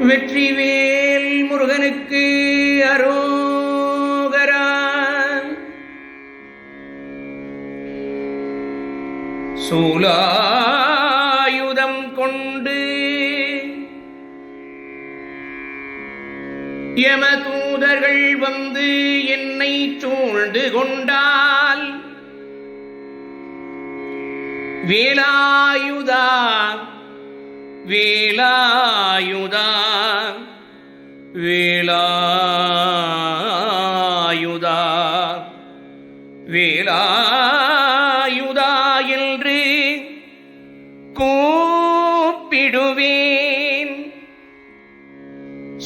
வெற்றிவேல் முருகனுக்கு அரோகரான் சூலாயுதம் கொண்டு யமதூதர்கள் வந்து என்னை சூழ்ந்து கொண்டால் வேலாயுதான் வேலாயுதா வேலாயுதா வேலாயுதா என்று கூப்பிடுவேன்.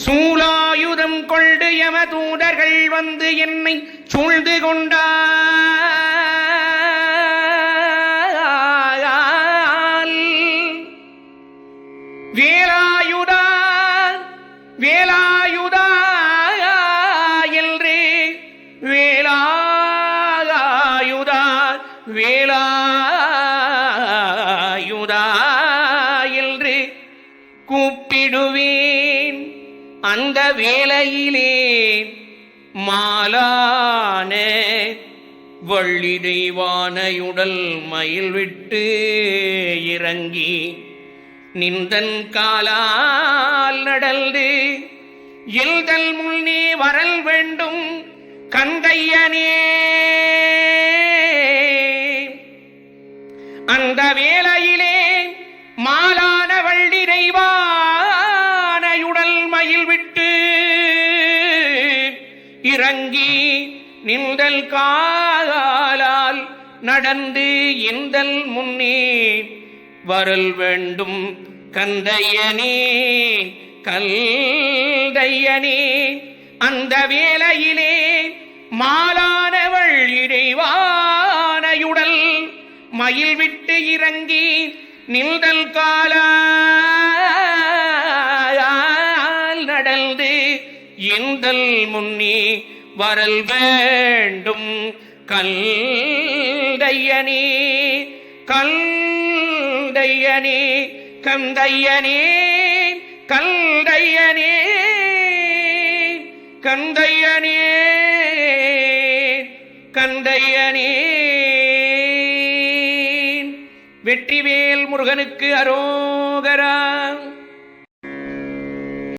சூலாயுதம் கொண்டு யமதூதர்கள் வந்து என்னை சூழ்ந்து கொண்டார். வேலாயுதா என்று வேலாயுதா வேலாயுதா என்று கூப்பிடுவேன் அந்த வேலையிலே மாலான வள்ளி தெய்வானையுடல் மயில் விட்டு இறங்கி நின்றன் காலால் நடந்து எல்தல் முன்னே வரல் வேண்டும் கந்தையனே அந்த வேளையிலே மாலான வள்ளி மயில் விட்டு இறங்கி நின்றல் காலால் நடந்து எந்தல் முன்னே வரல் வேண்டும். கந்தையனே கல்தையனே அந்த வேலையிலே மாலானவள் இறைவானையுடல் மயில் விட்டு இறங்கி நில்தல் காலால் நடந்து இந்தல் முன்னே வரல் வேண்டும். கல்தையனே கல் கந்தையனே கல்தையனே கந்தையனே கந்தையனே வெற்றிவேல் முருகனுக்கு அரோகரா.